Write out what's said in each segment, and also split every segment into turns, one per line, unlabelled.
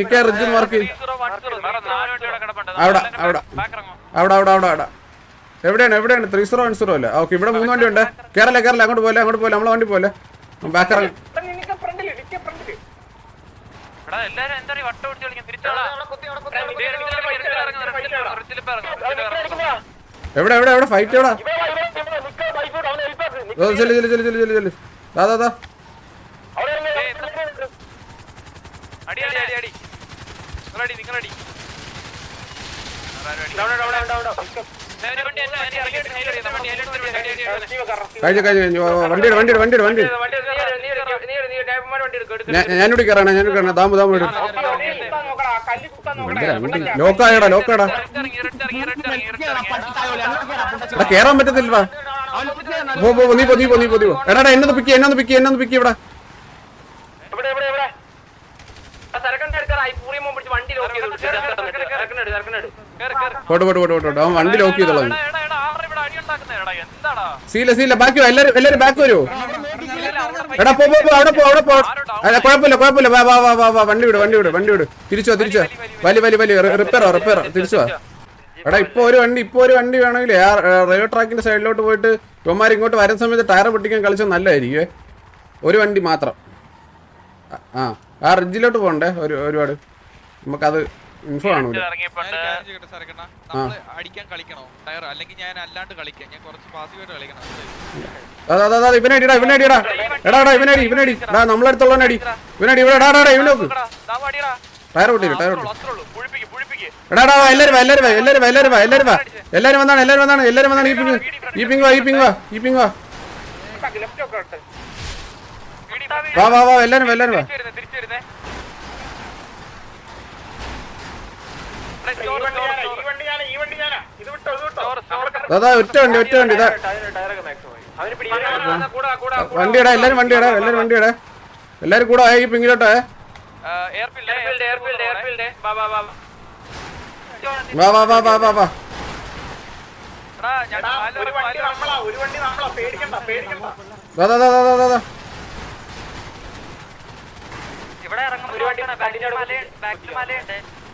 നിക്ക റിജിൻ മാർക്ക്. അവിടെ അവിടെ അവിടെ അവിടെ. അവിടെ. അവിടെ എവിടെയാണ് എവിടെയാണ്? ത്രീ സീറോ വൺ സീറോ അല്ലേ? ഓക്കെ ഇവിടെ മൂന്ന് വണ്ടി ഉണ്ട് കേരള കേരള അങ്ങോട്ട് പോലെ അങ്ങോട്ട് പോലെ നമ്മളെ വണ്ടി പോലെ ബാക്ക് ഇറങ്ങി എവിടെ എവിടെ എവിടെ? ഫൈറ്റ് എവിടെ? ചെല്ലു ചെല്ലു ചെല്ലു ചെല്ലു ചെല്ലു. ചെല്ലു ദാ ദാ.
ഇറങ്ങണടി. വണ്ടി
ദാമു ദാമു ലോക്കായടാ ലോക്കാടാ എടാ കേറാൻ പറ്റത്തില്ലടാ. പോ നീ പോ നീ പോ നീ പോ എടാ എന്നത് പിക്ക് എന്നത് പിക്ക് എന്നത് പിക്ക് ഇവിടെ. പോട്ട് പോട്ട് പോട്ട് പോട്ട്. അവൻ വണ്ടി ലോക്ക് ചെയ്തോളാം? സീല സീല ബാക്കി എല്ലാരും എല്ലാരും ബാക്ക് എടാ പോ അവിടെ പോ അവിടെ പോ. കുഴപ്പമില്ല കുഴപ്പമില്ല. വാ വാ വാ വാ വാ. വണ്ടി വിട് വണ്ടി വിട് വണ്ടി വിട്. തിരിച്ചോ തിരിച്ചോ വലി വലി വലി. റിപ്പയറോ റിപ്പയറോ തിരിച്ചോ എടാ ഇപ്പൊ ഒരു വണ്ടി ഇപ്പൊ ഒരു വണ്ടി വേണമെങ്കിൽ ആ റെയിൽവേ ട്രാക്കിന്റെ സൈഡിലോട്ട് പോയിട്ട് ഇവന്മാർ ഇങ്ങോട്ട് വരുന്ന സമയത്ത് ടയർ പൊട്ടിക്കാൻ കളിച്ചാൽ നല്ലതായിരിക്കും ഒരു വണ്ടി മാത്രം. ആ ആ റിഡ്ജിലോട്ട് പോകണ്ടേ? ഒരു ഒരുപാട്. നമുക്കത് ഇൻഫോ കാണൂല. ഇവനടിടാ ഇവനടിടാ എടാടാ ഇവനടി ഇവനടി ഡാ നമ്മളടുത്തുള്ള അടി ഇവനടി ഇവിടെ
ഡാടാ ഇവനോക്ക്
ടയർ പൊട്ടിയില്ല ടയർ എടാടാ എല്ലാരും വാ എല്ലാരും വാ എല്ലാരും വാ എല്ലാരും വാ എല്ലാരും വാ. എല്ലാരും വന്നാണ് എല്ലാരും വന്നാണ് എല്ലാരും വന്നാണ്. ഈ പിങ് ഈ പിങ് വാ ഈ പിങ് വാ ഈ പിങ് വാ. വാ വാ വാ എല്ലാരും എല്ലാരും വാ. അതാ ഒറ്റ വണ്ടി ഒറ്റ വണ്ടി ഇതാ വണ്ടി ഇടാ എല്ലാരും വണ്ടി ഇടാ എല്ലാരും വണ്ടി ഇടാ. എല്ലാരും കൂടെ ആയി പിങ്ങിലോട്ടെ
വാ വാ വാ
വാ. വാ വാ
ഇവിടെ ഇറങ്ങും ഒരു വണ്ടി ബാക്കിൽ മലയുണ്ട്.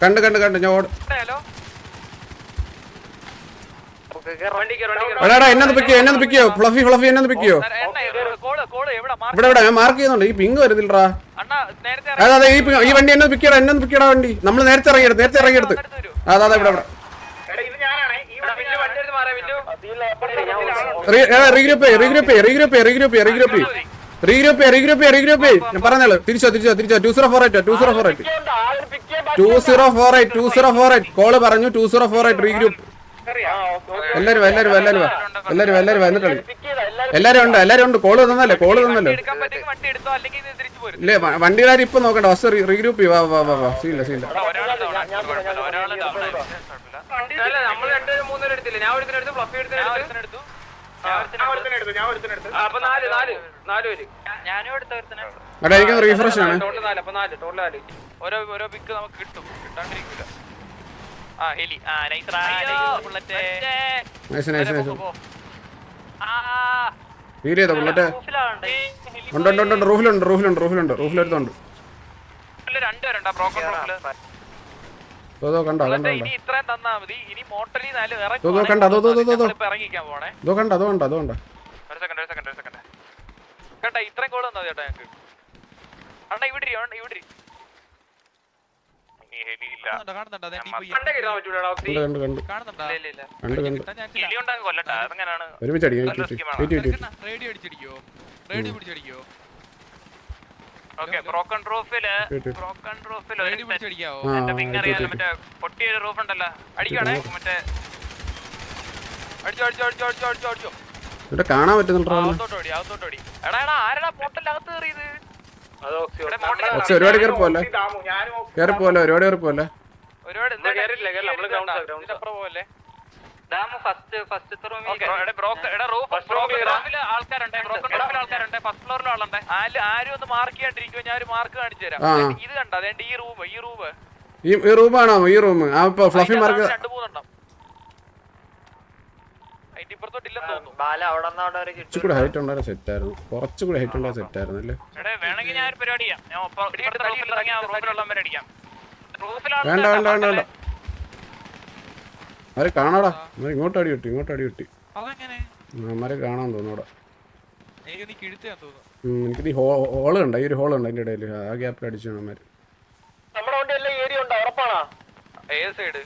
കണ്ട് കണ്ട് ഞാൻ പിക്കിയോ പിക്കിയോ ഫ്ലഫി ഫ്ലഫി പിക്കിയോ ഇവിടെ ഇവിടെ ഞാൻ മാർക്ക് ചെയ്യുന്നുണ്ട് ഈ പിങ് വരുന്നില്ലടാ അതെ അതെ ഈ വണ്ടി എന്നത് പിക്കിയടാ എന്നത് പിക്കിയടാ വണ്ടി നമ്മൾ നേരത്തെ ഇറങ്ങിയെടുത്ത് നേരത്തെ ഇറങ്ങിയെടുത്ത് അതെ അതെ ഇവിടെ ഇവിടെ regroup regroup regroup regroup regroup regroup regroup regroup ഞാൻ പറഞ്ഞല്ലോ തിരിച്ചോ തിരിച്ചോ തിരിച്ചോ. Two zero four eight two zero four eight two zero four eight two zero four eight call പറഞ്ഞു two zero four eight regroup എല്ലാരും എല്ലാരും എല്ലാരും. എല്ലാരും എല്ലാരും വാ, എന്നിട്ട് എല്ലാരും ഉണ്ട് എല്ലാരും ഉണ്ട്. കോൾ തന്നല്ലേ കോൾ തന്നല്ലോ. ഇല്ലേ വണ്ടിക്കാർ ഇപ്പൊ നോക്കണ്ട. ഫസ്റ്റ് റീഗ്രൂപ്പ് വാ വാ വാ സീല്ല സീല്ല
രണ്ടുപേരും മൂന്നുപേരും എടുത്തില്ല? ഞാൻ ഒരുത്തിനെടുത്തു ഫ്ലഫി എടുത്തു.
എടാ എനിക്ക് റീഫ്രഷ് ആണ്
ടോട്ടൽ നാല് അപ്പൊ നാല് ടോട്ടൽ നാല്. ഓരോ ഓരോ പിക്ക് നമുക്ക് കിട്ടും. കിട്ടാണ്ടിരിക്കില്ല ആ ഹെലി. ആ nice bullet.
Nice nice nice feel ചെയ്തോ ബുള്ളറ്റ്? ഉണ്ട് ഉണ്ട് ഉണ്ട് ഉണ്ട് റൂഫിലുണ്ട് റൂഫിലുണ്ട് റൂഫിലുണ്ട് റൂഫിലെടുത്തുണ്ട്.
രണ്ടുപേരുണ്ടാ ബ്രോക്കൺ റൂഫിൽ
ഇതോ കണ്ടോ കണ്ടോ ഇതോ കണ്ടോ അതോ ഇതോ കണ്ടോ അതോ കണ്ടോ അതോ കണ്ടോ.
കണ്ട ഇത്രയും കോൾ തന്നാ ചേട്ടാ ഞങ്ങക്ക്. അണ്ണാ ഇവിടെ ഇവിടെ
ഒരുമിച്ചടിക്കും
റേഡിയോ അടിച്ചടിക്കോ റേഡിയോ പിടിച്ചടിക്കോ
ഓക്കെ ബ്രോക്കൺ
റൂഫിൽ.
ബ്രോക്കൺ റൂഫിൽ ഒരു എന്റെ ഫിംഗർ അറിയാലോ മറ്റേ പൊട്ടിയൊരു റൂഫ് ഉണ്ടല്ലോ അടിക്കണേ മറ്റേ
അടിച്ചോ അടിച്ചോ അടിച്ചോ അടിച്ചോ അടിച്ചോ അടിച്ചോ.
ഇവിടെ കാണാൻ പറ്റുന്നുണ്ടോ ഒരുപാട് കയറി പോലെ കയറി പോലെ ഒരുപാട് കയറി പോലെ
ഒരുപാട് എന്താ
കേറിയിട്ടില്ല, കേറില്ല, നമ്മൾ ground side, ground
ഇതിന്റെ
side.
അപ്പുറം പോലെ
ഡാം ഫസ്റ്റ് ഫസ്റ്റ് റൂമിൽ
ഫസ്റ്റ് ഫ്ലോറിൽ ആൾക്കാരുണ്ട് ആൾക്കാരുണ്ട് ഫസ്റ്റ് ഫ്ലോറിൽ ആളുണ്ട്. ആരും ആരും ഒന്ന് മാർക്ക് ചെയ്യാണ്ടിരിക്കുമോ ഞാൻ ഒരു മാർക്ക് കാണിച്ചു തരാം. ഇത് കണ്ട? അതേണ്ട ഈ റൂം ഈ റൂം.
ഈ ഈ റൂമാണോ ഈ റൂം. ആ ഇപ്പൊ ഫ്ലഫി മാർക്ക്
രണ്ട് മൂന്നെണ്ണം.
കുറച്ചുകൂടെ ഹൈറ്റ് ഉണ്ടായിരുന്ന സെറ്റ് ആയിരുന്നു. കുറച്ചുകൂടെ ഹൈറ്റ് ഉണ്ടായ സെറ്റ് ആയിരുന്നു അല്ലേ? വേണ്ട വേണ്ട വേണ്ട വേണ്ട. അവരെ കാണാടാ. അവർ ഇങ്ങോട്ട് അടി കിട്ടി ഇങ്ങോട്ട് അടി കിട്ടി അവരെ കാണാൻ തോന്നൂടാ
എനിക്ക് നീ
ഉം, എനിക്ക് ഈ ഹോൾ ഉണ്ട് ഈ ഒരു ഹോൾ ഉണ്ട് അതിന്റെ ഇടയിൽ ആ ഗ്യാപ്പിൽ അടിച്ചു അവന്മാര്.
നമ്മുടെ വണ്ടി എല്ലാം ഏരിയ ഉണ്ട്? ഉറപ്പാണോ?
ഏത് സൈഡ്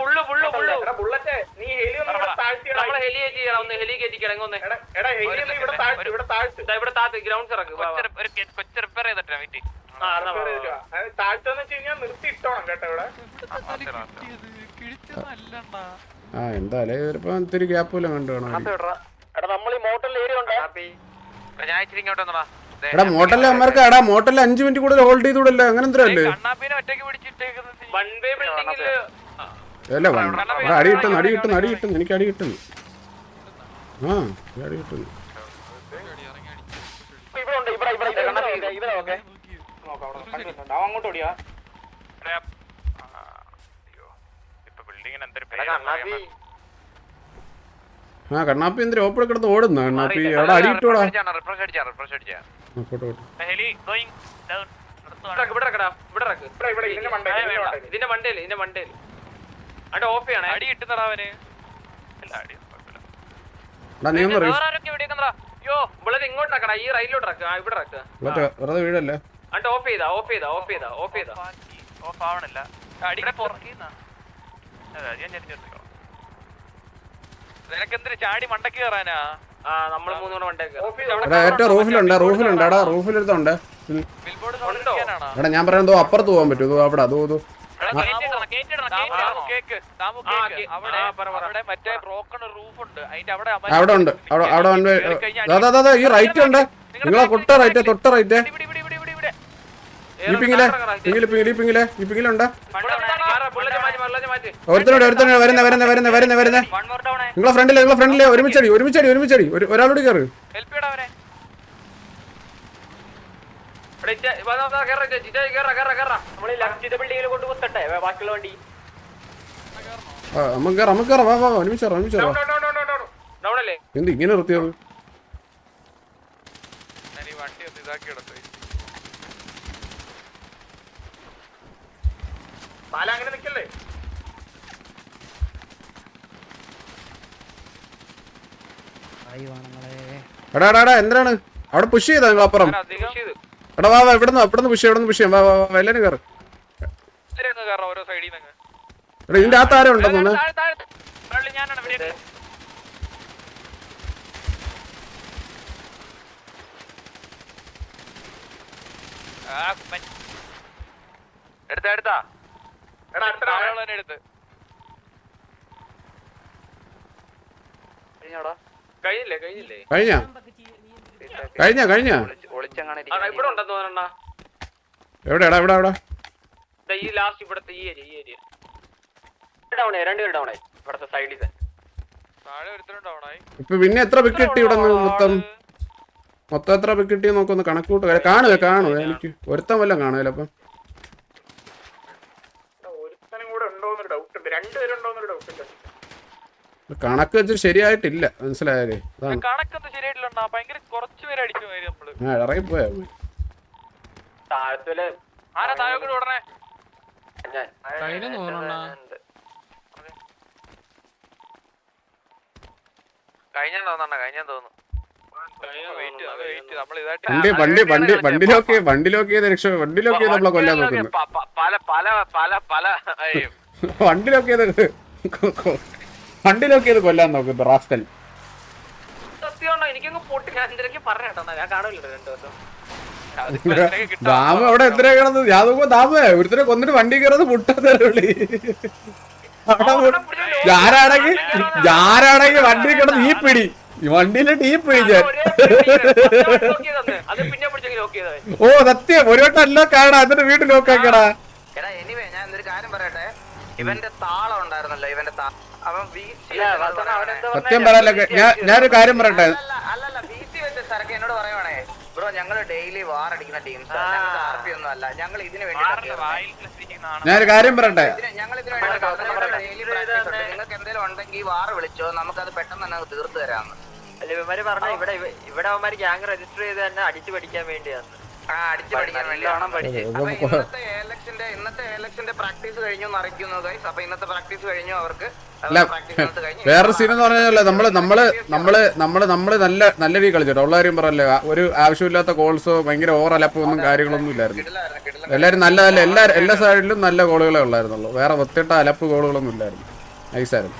ബുള്ളു ബുള്ളു ബുള്ളു
ബുള്ളറ്റ് നീ ഹെലി ഒന്ന് ഇവിടെ താഴ്ത്തിയിടാം.
നമ്മളെ ഹെലി ചെയ്യണം ഒന്ന് ഹെലി കയറ്റിക്കണം ഒന്ന്
എടാ, എടാ ഹെലി ഒന്ന് ഇവിടെ താഴ്ത്ത് ഇവിടെ താഴ്ത്ത്.
ദാ ഇവിടെ താത്ത് ഗ്രൗണ്ട് ഇറങ്ങും കൊച്ചു റിപ്പയർ ചെയ്തിട്ടാ വീട്ടിൽ.
താഴ്ത്തെന്ന് വെച്ച് കഴിഞ്ഞാൽ നിർത്തി ഇട്ടോണം കേട്ടോ ഇവിടെ.
ആ എന്തായാലും ചിലപ്പോ ഇത്തിരി ഗ്യാപ്പ് വല്ലതും കണ്ടു വേണം
എടാ നമ്മൾ ഈ മോട്ടറിൽ ഏരിയ ഉണ്ടോ
ഞാൻ ഇച്ചിരി ഇങ്ങോട്ട് വന്നടാ
എടാ മോട്ടലിൽ അമ്മർക്ക് എടാ മോട്ടലിൽ അഞ്ച് മിനിറ്റ് കൂടുതൽ ഹോൾഡ് ചെയ്തൂടല്ലോ അങ്ങനെ എന്തോ അല്ലേ അടി കിട്ടുന്നു അടി കിട്ടുന്നു അടി കിട്ടുന്നു എനിക്ക് അടി കിട്ടുന്നു ആ അടി കിട്ടുന്നു
ഇവിടെ ഉണ്ട് ഇവിടെ ഇവിടെ ഇവിടെ ഇവിടെ ഓക്കെ
അവൻ അങ്ങോട്ട് ഓടിയാ
ഇപ്പൊ ബിൽഡിങ്ങിന് എന്തൊരു
കണ്ണാപ്പി
ആ കണ്ണാപ്പി എന്തിനാ ഓപ്പൺ കിടന്ന് ഓടുന്ന? കണ്ണാപ്പി അടി
ഇവിടെ ഇവിടെ ഇതിന്റെ ഇതിന്റെ മണ്ടയിൽ
ഇതിന്റെ മണ്ടേൽ ഇതിന്റെ മണ്ടേൽ. അവിടെ ഓഫ് ചെയ്യണേ. അടി കിട്ടുന്നടാ അവന്. അടി ഈ റൈലിലോട്ട് ഇറക്കുക ഇവിടെ ഇറക്കുക
വീടല്ലേ
ഓഫ് ചെയ്താ ഓഫ് ചെയ്താ ഓഫ് ചെയ്താ ഓഫ് ചെയ്താ. ഓഫ് ആവണില്ല. നിനക്കെന്തിന് ചാടി മണ്ടക്ക് കയറാനാ? ആ നമ്മൾ മൂന്നുകൂടെ മണ്ടക്ക്
എടാ ഏറ്റവും റൂഫിലുണ്ട് റൂഫിലുണ്ട് എടാ റൂഫിലെടുത്തുണ്ട്.
ബിൽബോർഡ് ഉണ്ടോ
എടാ ഞാൻ പറയുന്നത് അപ്പുറത്ത് പോകാൻ പറ്റൂ. അവിടെ അതോ ഇതോ
അവിടെ ഉണ്ട്. അവിടെ
അവിടെ ഉണ്ട് അതാ ഈ റൈറ്റ് ഉണ്ട്. നിങ്ങളെ കൊട്ട റൈറ്റ് തൊട്ട റൈറ്റ് ഈ പിങ്ങിലെ പിങ്ങിൽ പിങ്ങിൽ ഈ പിങ്ങിലെ ഈ പിങ്ങിലുണ്ട്
ബുള്ളറ്റ് മാറ്റി ബുള്ളറ്റ് മാറ്റി
ഒരുത്തനോട് ഒരുത്തനോട് വരുന്ന വരുന്ന വരുന്ന വരുന്ന വരുന്ന.
വൺ മോർ ഡൗൺ
നിങ്ങളെ ഫ്രണ്ടിൽ നിങ്ങളെ ഫ്രണ്ടിൽ ഒരുമിച്ചടി ഒരുമിച്ചടി ഒരുമിച്ചടി ഒരു ഒരാളോട് കയറ് നമുക്ക് കയറാം നമുക്ക് കയറാം വാ വാ വാ, ഒരുമിച്ച് കയറാം ഒരുമിച്ച് കയറാം
Down അല്ലേ?
എന്ത് ഇങ്ങനെ നിർത്തിയത്?
വണ്ടി ഒന്ന് ഇതാക്കി
അങ്ങനെ നിക്കല്ലേ?
എടാ എടാ എടാ എന്തിനാണ്? അവിടെ പുഷ് ചെയ്താ നിങ്ങൾ അപ്പുറം? എടാ വാ വാ ഇവിടുന്ന് ഇവിടുന്ന് പുഷ് ചെയ്യാം ഇവിടുന്ന് പുഷ് ചെയ്യാം. വാ വാ എല്ലാരും കയറ്. എടാ ഇതിന്റെ അകത്ത് ആരും ഉണ്ടെന്ന് തോന്നുന്നു?
താഴെ താഴെ താഴെ. ഞാനാണ് ഇവിടെ ആ, കുമ്മൻ. എടുത്താ എടുത്താ.
എടാ അടുത്ത
എടുത്ത്. കഴിഞ്ഞില്ലേ കഴിഞ്ഞില്ലേ?
കഴിഞ്ഞ? കഴിഞ്ഞ കഴിഞ്ഞ?
എവിടെയാടാ
എവിടെ എവിടെ
ഈ ലാസ്റ്റ് ഇവിടത്തെ ഈ ഏരിയ ഈ ഏരിയ
ഡൗൺ രണ്ടുപേരും ഡൗൺ ഇവിടുത്തെ സൈഡിൽ
താഴെ ഒരുത്തരുണ്ടാവണായി
ഇപ്പൊ പിന്നെ എത്ര പിക്ക് കിട്ടി ഇവിടെ മൊത്തം? മൊത്തം എത്ര പിക്ക് കിട്ടി നോക്കൊന്ന് കണക്കൂട്ട് കാണുക കാണുക എനിക്ക് ഒരുത്തം വല്ലതും കാണുക അപ്പം? കണക്ക് വെച്ച് ശരിയായിട്ടില്ല മനസ്സിലായാലേ
കണക്കൊന്നും ശരിയായിട്ടില്ല ഭയങ്കര കുറച്ച് പേര് അടിച്ചു
നമ്മൾ. ഇറങ്ങി പോയാ
താഴത്തിൽ.
ആരാ താഴെ ഉടനെ
വണ്ടി വണ്ടി വണ്ടി രക്ഷ നമ്മളെ കൊല്ലാൻ നോക്കുന്നു.
പല പല പല
വണ്ടിയിലൊക്കെ ചെയ്ത് കൊല്ലാൻ നോക്കും റാസ്കൽ.
സത്യമാണോ? എനിക്കങ്ങ് പൊട്ടി ഞാൻ എന്തിനൊക്കെ പറഞ്ഞേട്ടോ ഞാൻ കാണൂല്ലോ രണ്ടു ദിവസം
ദാമ അവിടെ എത്ര കിടന്നത്? ഞാൻ നോക്കുമ്പോ ദാമ ഒരുത്തരെ കൊന്നിട്ട് വണ്ടി കയറുന്നത് മുട്ടത്തരവിളി അവിടെ മു- ഞാനാണെങ്കിൽ ഞാനാണെങ്കിൽ വണ്ടി കിടന്ന് ഈ പിടി. ഈ പിടി ഞാൻ ഓ സത്യം. ഒരു വട്ടം എല്ലാം കാണാ എന്നിട്ട് വീട്ടിൽ നോക്കാക്കടാ
എടാ എനിവേ ഞാൻ ഒരു കാര്യം പറയട്ടെ. ഇവന്റെ താളം ഉണ്ടായിരുന്നല്ലോ. ഇവന്റെ
സത്യം പറയാലോ ഞാൻ ഞാനൊരു കാര്യം പറയട്ടെ?
അല്ലല്ല വെച്ച് സരക്ക് എന്നോട് പറയുവാണേ. ബ്രോ ഞങ്ങൾ ഡെയിലി വാർ അടിക്കുന്ന ടീംസ്. ആർ പി ഒന്നും അല്ല. ഞങ്ങൾ ഇതിന് വേണ്ടിയിട്ടാണ്
ഞാനൊരു കാര്യം പറയട്ടെ?
ഞങ്ങൾ ഇതിന് വേണ്ടി ഡെയിലി നിങ്ങൾക്ക് എന്തെങ്കിലും ഉണ്ടെങ്കിൽ വാർ വിളിച്ചോ. നമുക്കത് പെട്ടെന്ന് തന്നെ അങ്ങ് തീർത്ത് തരാമെന്ന്.
അല്ല ഇവന്മാര് പറഞ്ഞ ഇവിടെ ഇവ- ഇവിടെ അവന്മാര് ഗ്യാങ് രജിസ്റ്റർ ചെയ്ത് തന്നെ അടിച്ചു പഠിക്കാൻ വേണ്ടിയാണ്
വേറൊരു സീൻ എന്ന് പറഞ്ഞാൽ നമ്മൾ നമ്മൾ നമ്മൾ നമ്മൾ നമ്മൾ നല്ല നല്ല രീതി കളിച്ചിട്ടോ ഉള്ള കാര്യം പറയല്ലേ ഒരു ആവശ്യമില്ലാത്ത കോൾസോ ഭയങ്കര ഓവർ അലപ്പോ ഒന്നും കാര്യങ്ങളൊന്നും ഇല്ലായിരുന്നു. എല്ലാരും നല്ല നല്ല എല്ലാ എല്ലാ സൈഡിലും നല്ല കോളുകളെ ഉള്ളായിരുന്നുള്ളൂ. വേറെ ഒത്തിട്ട അലപ്പ് കോളുകളൊന്നും ഇല്ലായിരുന്നു. നൈസായിരുന്നു